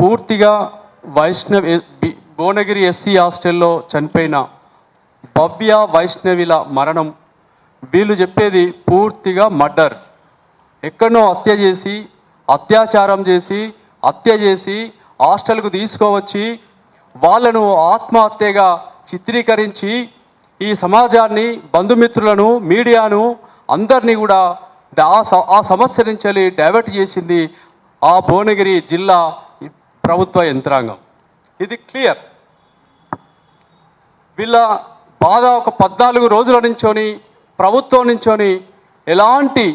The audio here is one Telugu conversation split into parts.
పూర్తిగా వైష్ణవ్ భువనగిరి ఎస్సీ హాస్టల్లో చనిపోయిన భవ్య వైష్ణవిల మరణం. వీళ్ళు చెప్పేది పూర్తిగా మర్డర్. ఎక్కడనో హత్య చేసి అత్యాచారం చేసి హత్య చేసి హాస్టల్కు తీసుకువచ్చి వాళ్ళను ఆత్మహత్యగా చిత్రీకరించి ఈ సమాజాన్ని బంధుమిత్రులను మీడియాను అందరినీ కూడా ఆ స- ఆ సమస్య నుంచి వెళ్ళి డైవర్ట్ చేసింది ఆ భువనగిరి జిల్లా ప్రభుత్వ యంత్రాంగం. ఇది క్లియర్. వీళ్ళ బాధ ఒక పద్నాలుగు రోజుల నుంచోని ప్రభుత్వం నుంచోని ఎలాంటి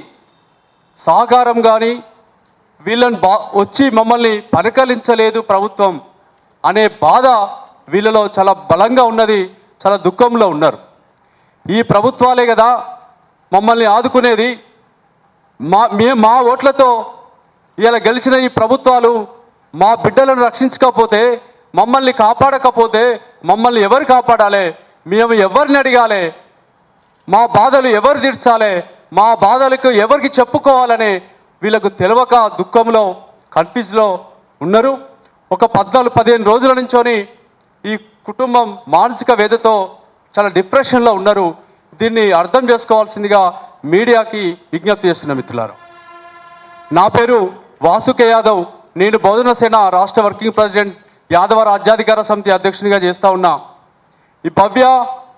సహకారం కానీ వీళ్ళని బా వచ్చి మమ్మల్ని పరికలించలేదు ప్రభుత్వం అనే బాధ వీళ్ళలో చాలా బలంగా ఉన్నది చాలా దుఃఖంలో ఉన్నారు. ఈ ప్రభుత్వాలే కదా మమ్మల్ని ఆదుకునేది. మా మే మా ఓట్లతో ఇలా గెలిచిన ఈ ప్రభుత్వాలు మా బిడ్డలను రక్షించకపోతే మమ్మల్ని కాపాడకపోతే మమ్మల్ని ఎవరు కాపాడాలి? మేము ఎవరిని అడగాలి? మా బాధలు ఎవరు తీర్చాలి? మా బాధలకు ఎవరికి చెప్పుకోవాలని వీళ్ళకు తెలియక దుఃఖంలో కన్ఫ్యూజ్లో ఉన్నారు. ఒక పద్నాలుగు పదిహేను రోజుల నుంచోని ఈ కుటుంబం మానసిక వేదతో చాలా డిప్రెషన్లో ఉన్నారు. దీన్ని అర్థం చేసుకోవాల్సిందిగా మీడియాకి విజ్ఞప్తి చేస్తున్న మిత్రులారు. నా పేరు వాసుకే యాదవ్. నేను బహుజన సేన రాష్ట్ర వర్కింగ్ ప్రెసిడెంట్ యాదవ రాజ్యాధికార సమితి అధ్యక్షునిగా చేస్తా ఉన్నా. ఈ భవ్య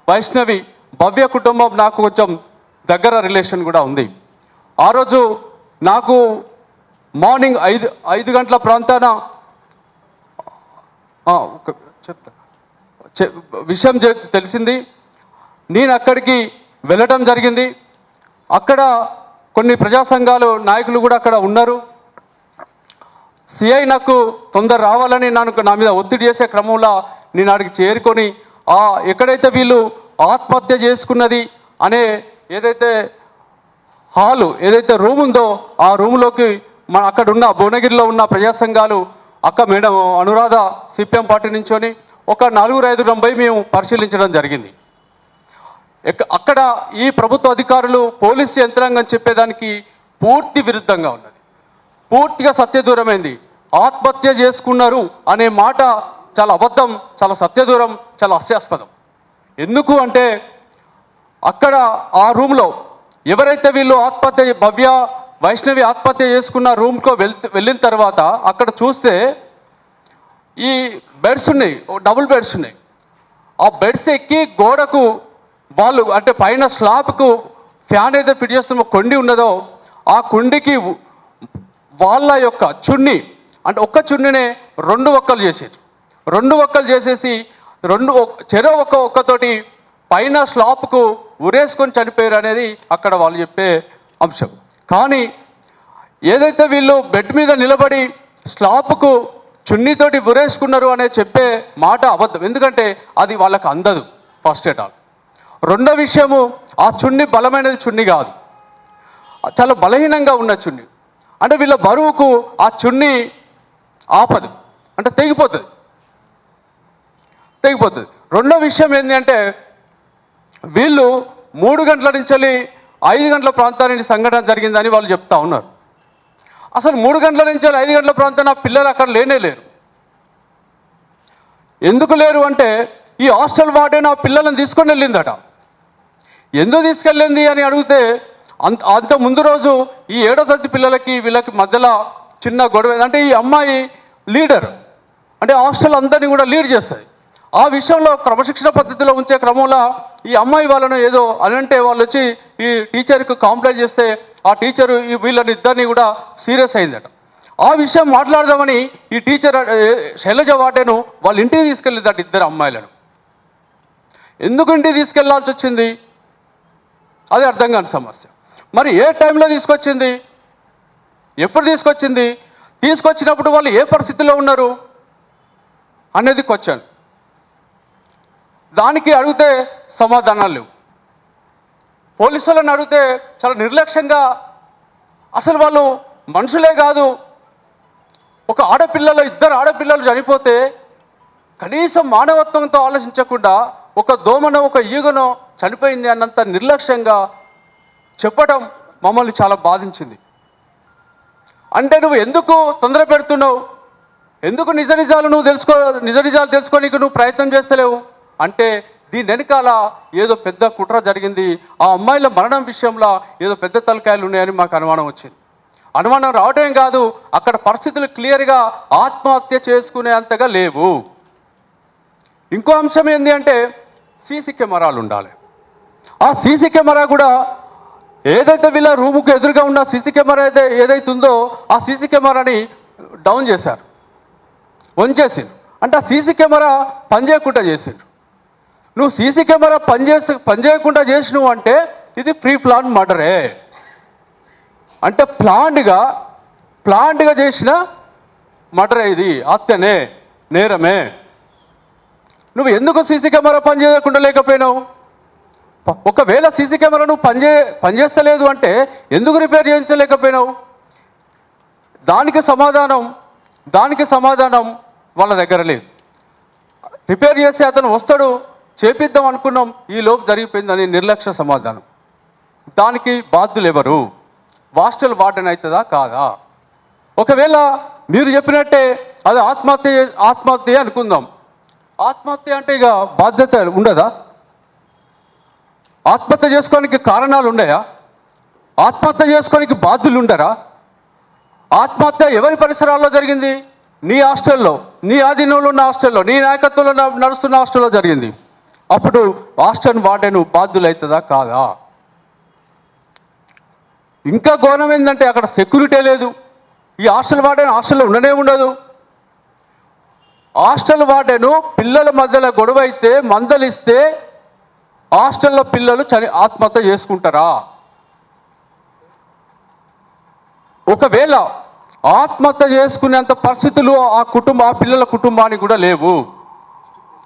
వైష్ణవి భవ్య కుటుంబం నాకు కొంచెం దగ్గర రిలేషన్ కూడా ఉంది. ఆ రోజు నాకు మార్నింగ్ ఐదు ఐదు గంటల ప్రాంతాన చెప్తా చె- విషయం తెలిసింది. నేను అక్కడికి వెళ్ళటం జరిగింది. అక్కడ కొన్ని ప్రజా సంఘాలు నాయకులు కూడా అక్కడ ఉన్నారు. సిఐ నాకు తొందర రావాలని నాకు నా మీద ఒత్తిడి చేసే క్రమంలో నేను అడిగి చేరుకొని ఆ ఎక్కడైతే వీళ్ళు ఆత్మహత్య చేసుకున్నది అనే ఏదైతే హాలు ఏదైతే రూమ్ ఉందో ఆ రూమ్లోకి మన అక్కడ ఉన్న భువనగిరిలో ఉన్న ప్రజా సంఘాలు అక్క మేడం అనురాధ సిపిఎం పార్టీ నుంచొని ఒక నలుగురు ఐదు పోయి మేము పరిశీలించడం జరిగింది. అక్కడ ఈ ప్రభుత్వ అధికారులు పోలీసు యంత్రాంగం చెప్పేదానికి పూర్తి విరుద్ధంగా ఉన్నది. పూర్తిగా సత్యదూరమైంది. ఆత్మహత్య చేసుకున్నారు అనే మాట చాలా అబద్ధం చాలా సత్యదూరం చాలా హాస్యాస్పదం. ఎందుకు అంటే అక్కడ ఆ రూమ్లో ఎవరైతే వీళ్ళు ఆత్మహత్య భవ్య వైష్ణవి ఆత్మహత్య చేసుకున్న రూమ్కో వెళ్ వెళ్ళిన తర్వాత అక్కడ చూస్తే ఈ బెడ్స్ ఉన్నాయి ఓ డబుల్ బెడ్స్ ఉన్నాయి. ఆ బెడ్స్ ఎక్కి గోడకు వాళ్ళు అంటే పైన స్లాబ్కు ఫ్యాన్ అయితే ఫిట్ చేస్తున్న కొండి ఉన్నదో ఆ కుండికి వాళ్ళ యొక్క చున్ని అంటే ఒక్క చున్నునే రెండు ఒక్కలు చేసేది. రెండు ఒక్కలు చేసేసి రెండు చెరో ఒక్క ఒక్కతోటి పైన స్లాప్కు ఉరేసుకొని చనిపోయారు అనేది అక్కడ వాళ్ళు చెప్పే అంశం. కానీ ఏదైతే వీళ్ళు బెడ్ మీద నిలబడి స్లాప్కు చున్నీతోటి ఉరేసుకున్నారు అనే చెప్పే మాట అబద్ధం. ఎందుకంటే అది వాళ్ళకు అందదు ఫస్ట్ ఎట్ ఆల్. రెండో విషయము ఆ చున్ని బలమైనది చున్ని కాదు. చాలా బలహీనంగా ఉన్న చున్ని. అంటే వీళ్ళ బరువుకు ఆ చున్ని ఆపదు. అంటే తెగిపోతుంది. తెగిపోతుంది. రెండో విషయం ఏంటి అంటే వీళ్ళు మూడు గంటల నుంచి వెళ్ళి ఐదు గంటల ప్రాంతానికి సంఘటన జరిగిందని వాళ్ళు చెప్తా ఉన్నారు. అసలు మూడు గంటల నుంచి వెళ్ళి ఐదు గంటల ప్రాంతం పిల్లలు అక్కడ లేనే లేరు. ఎందుకు లేరు అంటే ఈ హాస్టల్ వార్డెన్ ఆ పిల్లలను తీసుకొని వెళ్ళిందట. ఎందుకు తీసుకెళ్ళింది అని అడిగితే అంత అంత ముందు రోజు ఈ ఏడో తరగతి పిల్లలకి వీళ్ళకి మధ్యలో చిన్న గొడవ అంటే ఈ అమ్మాయి లీడర్ అంటే హాస్టల్ అందరినీ కూడా లీడ్ చేస్తుంది ఆ విషయంలో క్రమశిక్షణ పద్ధతిలో ఉంచే క్రమంలో ఈ అమ్మాయి వాళ్ళను ఏదో అని అంటే వాళ్ళు వచ్చి ఈ టీచర్కి కాంప్లైంట్ చేస్తే ఆ టీచరు ఈ వీళ్ళని ఇద్దరిని కూడా సీరియస్ అయిందట. ఆ విషయం మాట్లాడదామని ఈ టీచర్ శైలజ వాటేను వాళ్ళ ఇంటికి తీసుకెళ్ళిందట ఇద్దరు అమ్మాయిలను. ఎందుకు ఇంటికి తీసుకెళ్ళాల్సి వచ్చింది? అది అర్థం కాని సమస్య. మరి ఏ టైంలో తీసుకొచ్చింది? ఎప్పుడు తీసుకొచ్చింది? తీసుకొచ్చినప్పుడు వాళ్ళు ఏ పరిస్థితిలో ఉన్నారు? అనేది క్వశ్చన్ దానికి అడిగితే సమాధానాలు లేవు. పోలీసు వాళ్ళని అడిగితే చాలా నిర్లక్ష్యంగా అసలు వాళ్ళు మనుషులే కాదు. ఒక ఆడపిల్లలు ఇద్దరు ఆడపిల్లలు చనిపోతే కనీసం మానవత్వంతో ఆలోచించకుండా ఒక దోమనో ఒక ఈగనో చనిపోయింది అన్నంత నిర్లక్ష్యంగా చెప్పడం మమ్మల్ని చాలా బాధించింది. అంటే నువ్వు ఎందుకు తొందర పెడుతున్నావు? ఎందుకు నిజ నిజాలు నువ్వు తెలుసుకో నిజ నిజాలు తెలుసుకోనికి నువ్వు ప్రయత్నం చేస్తలేవు? అంటే దీని వెనకాల ఏదో పెద్ద కుట్ర జరిగింది. ఆ అమ్మాయిల మరణం విషయంలో ఏదో పెద్ద తలకాయలు ఉన్నాయని మాకు అనుమానం వచ్చింది. అనుమానం రావటం కాదు అక్కడ పరిస్థితులు క్లియర్గా ఆత్మహత్య చేసుకునే అంతగా లేవు. ఇంకో అంశం ఏంటి అంటే సీసీ కెమెరాలు ఉండాలి. ఆ సీసీ కెమెరా కూడా ఏదైతే వీళ్ళ రూముకు ఎదురుగా ఉన్న సీసీ కెమెరా అయితే ఏదైతుందో ఆ సీసీ కెమెరాని డౌన్ చేశారు. వంచేసిండు. అంటే ఆ సీసీ కెమెరా పనిచేయకుండా చేసిండు. నువ్వు సీసీ కెమెరా పనిచేసి పనిచేయకుండా చేసినావు అంటే ఇది ప్రీ ప్లాన్ మర్డరే. అంటే ప్లాన్డ్గా ప్లాన్డ్గా చేసిన మర్డరే ఇది. హత్యనే నేరమే. నువ్వు ఎందుకు సీసీ కెమెరా పనిచేయకుండా లేకపోయినావు? ఒకవేళ సీసీ కెమెరా నువ్వు పనిచే పనిచేస్తలేదు అంటే ఎందుకు రిపేర్ చేయించలేకపోయినావు? దానికి సమాధానం దానికి సమాధానం వాళ్ళ దగ్గర లేదు. రిపేర్ చేసి అతను వస్తాడు చేపిద్దాం అనుకున్నాం ఈ లోపు జరిగిపోయిందని నిర్లక్ష్య సమాధానం. దానికి బాధ్యులు ఎవరు? హాస్టల్ వార్డెన్ అవుతుందా కాదా? ఒకవేళ మీరు చెప్పినట్టే అది ఆత్మహత్య ఆత్మహత్య అనుకుందాం. ఆత్మహత్య అంటే ఇక బాధ్యత ఉండదా? ఆత్మహత్య చేసుకోనికి కారణాలు ఉన్నాయా? ఆత్మహత్య చేసుకోనికి బాధ్యులు ఉండరా? ఆత్మహత్య ఎవరి పరిసరాల్లో జరిగింది? నీ హాస్టల్లో నీ ఆధీనంలో ఉన్న హాస్టల్లో నీ నాయకత్వంలో నడుస్తున్న హాస్టల్లో జరిగింది. అప్పుడు హాస్టల్ వార్డెన్ బాధ్యులవుతుందా కాదా? ఇంకా ఘోరం ఏంటంటే అక్కడ సెక్యూరిటీ లేదు. ఈ హాస్టల్ వార్డెన్ హాస్టల్లో ఉండనే ఉండదు. హాస్టల్ వార్డెను పిల్లల మధ్యలో గొడవ అయితే మందలిస్తే హాస్టల్లో పిల్లలు చని ఆత్మహత్య చేసుకుంటారా? ఒకవేళ ఆత్మహత్య చేసుకునేంత పరిస్థితులు ఆ కుటుంబ ఆ పిల్లల కుటుంబానికి కూడా లేవు.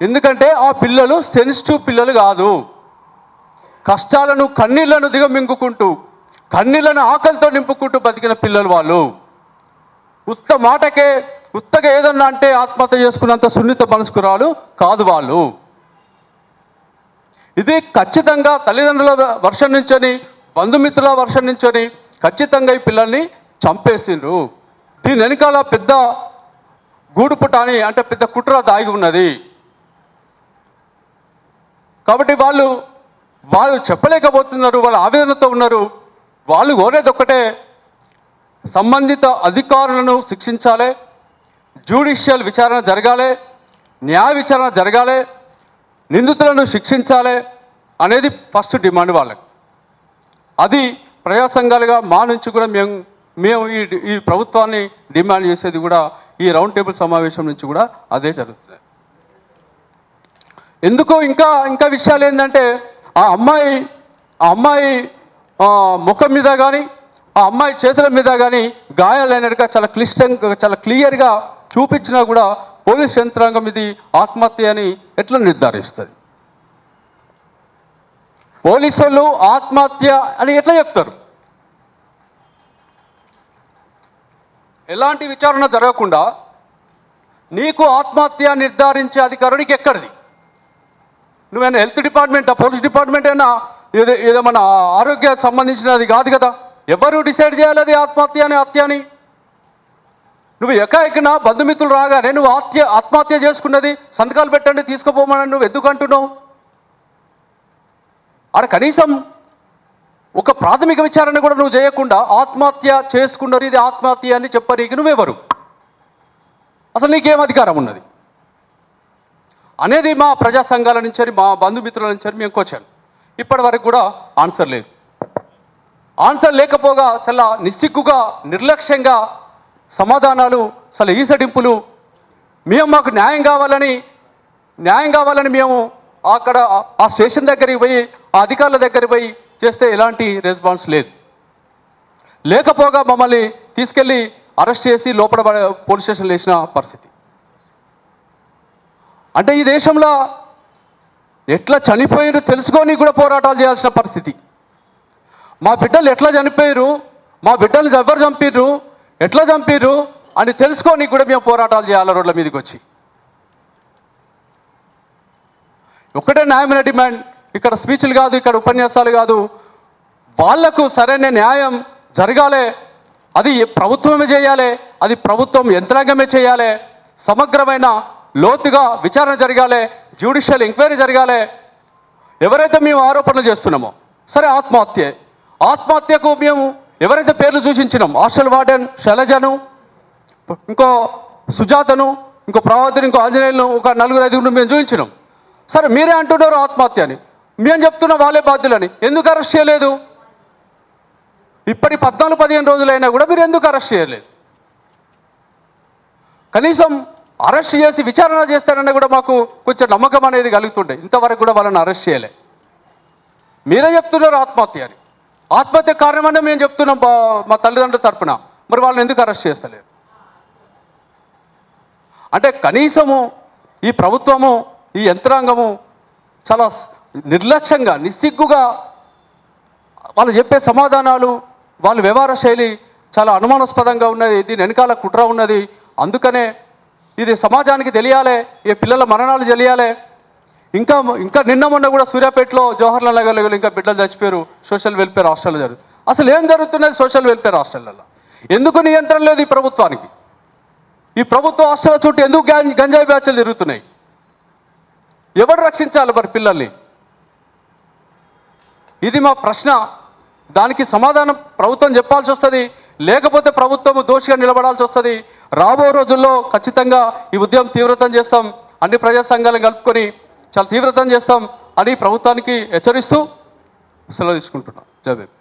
ఎందుకంటే ఆ పిల్లలు సెన్సిటివ్ పిల్లలు కాదు. కష్టాలను కన్నీళ్ళను దిగమింగుకుంటూ కన్నీళ్ళను ఆకలితో నింపుకుంటూ బతికిన పిల్లలు వాళ్ళు. ఉత్త మాటకే ఉత్తగా ఏదన్నా అంటే ఆత్మహత్య చేసుకున్నంత సున్నిత మనస్కురాలు కాదు వాళ్ళు. ఇది ఖచ్చితంగా తల్లిదండ్రుల వర్షం నుంచని బంధుమిత్రుల వర్షం నుంచని ఖచ్చితంగా ఈ పిల్లల్ని చంపేసిండ్రు. దీని వెనకాల పెద్ద గూడుపుటాని అంటే పెద్ద కుట్ర దాగి ఉన్నది. కాబట్టి వాళ్ళు వాళ్ళు చెప్పలేకపోతున్నారు వాళ్ళ ఆవేదనతో ఉన్నారు. వాళ్ళు కోరేది ఒక్కటే సంబంధిత అధికారులను శిక్షించాలి జ్యుడిషియల్ విచారణ జరగాలి న్యాయ విచారణ జరగాలి నిందితులను శిక్షించాలి అనేది ఫస్ట్ డిమాండ్ వాళ్ళకి. అది ప్రజా సంఘాలుగా మా నుంచి కూడా మేము మేము ఈ ఈ ప్రభుత్వాన్ని డిమాండ్ చేసేది కూడా ఈ రౌండ్ టేబుల్ సమావేశం నుంచి కూడా అదే జరుగుతుంది. ఎందుకో ఇంకా ఇంకా విషయాలు ఏంటంటే ఆ అమ్మాయి ఆ అమ్మాయి ముఖం మీద కానీ ఆ అమ్మాయి చేతుల మీద కానీ గాయాలైనట్టుగా చాలా క్లిష్టంగా చాలా క్లియర్గా చూపించినా కూడా పోలీస్ యంత్రాంగం ఇది ఆత్మహత్య అని ఎట్లా నిర్ధారిస్తుంది? పోలీసులు ఆత్మహత్య అని ఎట్లా చెప్తారు? ఎలాంటి విచారణ జరగకుండా నీకు ఆత్మహత్య నిర్ధారించే అధికారుడికి ఎక్కడిది? నువ్వేనా హెల్త్ డిపార్ట్మెంటా పోలీస్ డిపార్ట్మెంట్ అయినా ఏదో ఏదో మన ఆరోగ్య సంబంధించినది కాదు కదా. ఎవరు డిసైడ్ చేయాలి అది ఆత్మహత్య అని హత్య అని? నువ్వు ఎకాఎకిన బంధుమిత్రులు రాగానే నువ్వు ఆత్య ఆత్మహత్య చేసుకున్నది సంతకాలు పెట్టండి తీసుకుపోమని నువ్వు ఎందుకు అంటున్నావు? ఆడ కనీసం ఒక ప్రాథమిక విచారణ కూడా నువ్వు చేయకుండా ఆత్మహత్య చేసుకున్నారు ఇది ఆత్మహత్య అని చెప్పనీకి నువ్వెవరు? అసలు నీకేం అధికారం ఉన్నది? అనేది మా ప్రజా సంఘాల నుంచి మా బంధుమిత్రుల నుంచి మేము కోచాను ఇప్పటి వరకు కూడా ఆన్సర్ లేదు. ఆన్సర్ లేకపోగా చాలా నిస్సిగ్గుగా నిర్లక్ష్యంగా సమాధానాలు అసలు ఈసడింపులు మేము మాకు న్యాయం కావాలని న్యాయం కావాలని మేము అక్కడ ఆ- స్టేషన్ దగ్గరికి పోయి ఆ అధికారుల దగ్గరికి పోయి చేస్తే ఎలాంటి రెస్పాన్స్ లేదు. లేకపోగా మమ్మల్ని తీసుకెళ్ళి అరెస్ట్ చేసి లోపల పడే- పోలీస్ స్టేషన్లో వేసిన పరిస్థితి. అంటే ఈ దేశంలో ఎట్లా చనిపోయారు తెలుసుకొని కూడా పోరాటాలు చేయాల్సిన పరిస్థితి. మా బిడ్డలు ఎట్లా చనిపోయారు మా బిడ్డలు ఎవరు చంపిర్రు ఎట్లా చంపారు అని తెలుసుకొని కూడా మేము పోరాటాలు చేయాలి రోడ్ల మీదకి వచ్చి. ఒకటే న్యాయమైన డిమాండ్ ఇక్కడ స్పీచ్లు కాదు ఇక్కడ ఉపన్యాసాలు కాదు. వాళ్ళకు సరైన న్యాయం జరగాలి. అది ప్రభుత్వమే చేయాలి. అది ప్రభుత్వం యంత్రాంగమే చేయాలి. సమగ్రమైన లోతుగా విచారణ జరగాలి. జ్యుడిషియల్ ఎంక్వైరీ జరగాలి. ఎవరైతే మేము ఆరోపణలు చేస్తున్నామో సరే ఆత్మహత్య. ఆత్మహత్యకు మేము ఎవరైతే పేర్లు సూచించినాం హాస్టల్ వార్డెన్ శైలజను ఇంకో సుజాతను ఇంకో ప్రభావతిని ఇంకో ఆంజనేయులను ఒక నలుగురు ఐదుగురు మేము చూపించినాం. సరే మీరే అంటున్నారు ఆత్మహత్య అని మేము చెప్తున్న వాళ్ళే బాధ్యులని. ఎందుకు అరెస్ట్ చేయలేదు? ఇప్పటి పద్నాలుగు పదిహేను రోజులైనా కూడా మీరు ఎందుకు అరెస్ట్ చేయలేదు? కనీసం అరెస్ట్ చేసి విచారణ చేస్తారని కూడా మాకు కొంచెం నమ్మకం అనేది కలుగుతుండే. ఇంతవరకు కూడా వాళ్ళని అరెస్ట్ చేయలే. మీరే చెప్తున్నారు ఆత్మహత్య అని ఆత్మహత్య కారణమనే మేము చెప్తున్నాం మా తల్లిదండ్రుల తరపున. మరి వాళ్ళని ఎందుకు అరెస్ట్ చేస్తలేరు? అంటే కనీసము ఈ ప్రభుత్వము ఈ యంత్రాంగము చాలా నిర్లక్ష్యంగా నిస్సిగ్గుగా వాళ్ళు చెప్పే సమాధానాలు వాళ్ళ వ్యవహార శైలి చాలా అనుమానాస్పదంగా ఉన్నది దీని వెనకాల కుట్ర ఉన్నది. అందుకనే ఇది సమాజానికి తెలియాలి ఈ పిల్లల మరణాలు తెలియాలి. ఇంకా ఇంకా నిన్న మొన్న కూడా సూర్యాపేటలో జవహర్లాల్ నగర్లో ఇంకా బిడ్డలు చచ్చిపోయారు. సోషల్ వెల్ఫేర్ హాస్టల్ జరుగుతుంది అసలు ఏం జరుగుతున్నది సోషల్ వెల్ఫేర్ హాస్టళ్ళలో ఎందుకు నియంత్రణ లేదు ఈ ప్రభుత్వానికి? ఈ ప్రభుత్వ హాస్టల్ చుట్టూ ఎందుకు గం- గంజాయి బ్యాచ్లు తిరుగుతున్నాయి? ఎవరు రక్షించాలి మరి పిల్లల్ని? ఇది మా ప్రశ్న. దానికి సమాధానం ప్రభుత్వం చెప్పాల్సి వస్తుంది. లేకపోతే ప్రభుత్వం దోషిగా నిలబడాల్సి వస్తుంది. రాబో రోజుల్లో ఖచ్చితంగా ఈ ఉద్యమం తీవ్రతం చేస్తాం. అన్ని ప్రజా సంఘాలను కలుపుకొని చాలా తీవ్రతం చేస్తాం అని ప్రభుత్వానికి హెచ్చరిస్తూ సెలవు తీసుకుంటున్నాం. జై